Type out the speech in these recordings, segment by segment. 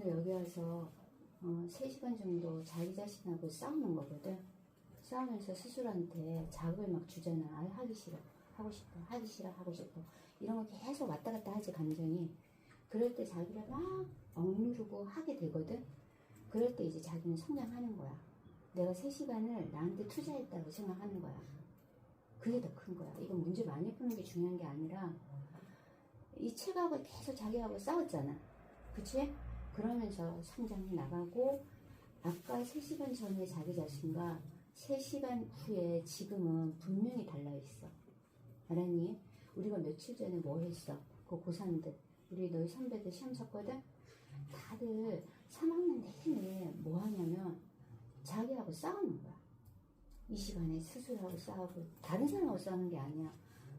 오늘 여기 와서 어, 3시간 정도 자기 자신하고 싸우는 거거든. 싸우면서 스스로한테 자극을 막 주잖아. 아, 하기 싫어. 하고 싶어. 하기 싫어. 하고 싶어. 이런 거 계속 왔다 갔다 하지, 감정이. 그럴 때 자기를 막 억누르고 하게 되거든. 그럴 때 이제 자기는 성장하는 거야. 내가 3시간을 나한테 투자했다고 생각하는 거야. 그게 더 큰 거야. 이건 문제 많이 푸는 게 중요한 게 아니라 이 책하고 계속 자기하고 싸웠잖아. 그치? 그러면서 성장이 나가고 아까 3시간 전에 자기 자신과 3시간 후에 지금은 분명히 달라 있어. 알았니? 우리가 며칠 전에 뭐 했어? 그 고3들. 우리 너희 선배들 시험 쳤거든? 다들 3학년 내내 뭐 하냐면 자기하고 싸우는 거야. 이 시간에 스스로하고 싸우고 다른 사람하고 싸우는 게 아니야.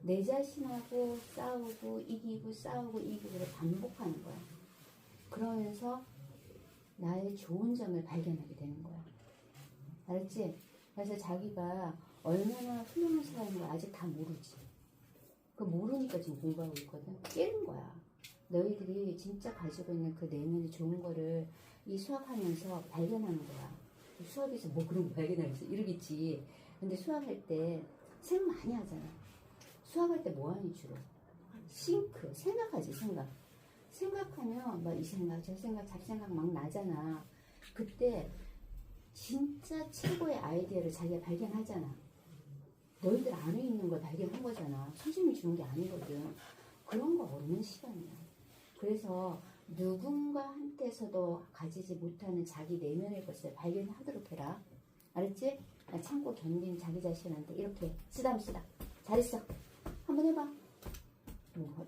내 자신하고 싸우고 이기고 싸우고 이기고를 반복하는. 그러면서 나의 좋은 점을 발견하게 되는 거야. 알았지? 그래서 자기가 얼마나 훌륭한 사람인 걸 아직 다 모르지. 그 모르니까 지금 공부하고 있거든. 깨는 거야. 너희들이 진짜 가지고 있는 그 내면의 좋은 거를 이 수학하면서 발견하는 거야. 수학에서 뭐 그런 거 발견하면서 이러겠지. 근데 수학할 때 생각 많이 하잖아. 수학할 때 뭐 하니 주로? 싱크. 생각하지, 생각. 생각하면 막 이 생각, 저 생각, 잡생각 막 나잖아. 그때 진짜 최고의 아이디어를 자기가 발견하잖아. 너희들 안에 있는 걸 발견한 거잖아. 선생님이 주는 게 아니거든. 그런 거 없는 시간이야. 그래서 누군가한테서도 가지지 못하는 자기 내면의 것을 발견하도록 해라. 알았지? 나 참고 견딘 자기 자신한테 이렇게 쓰담 쓰다. 잘했어. 한번 해봐. 뭐,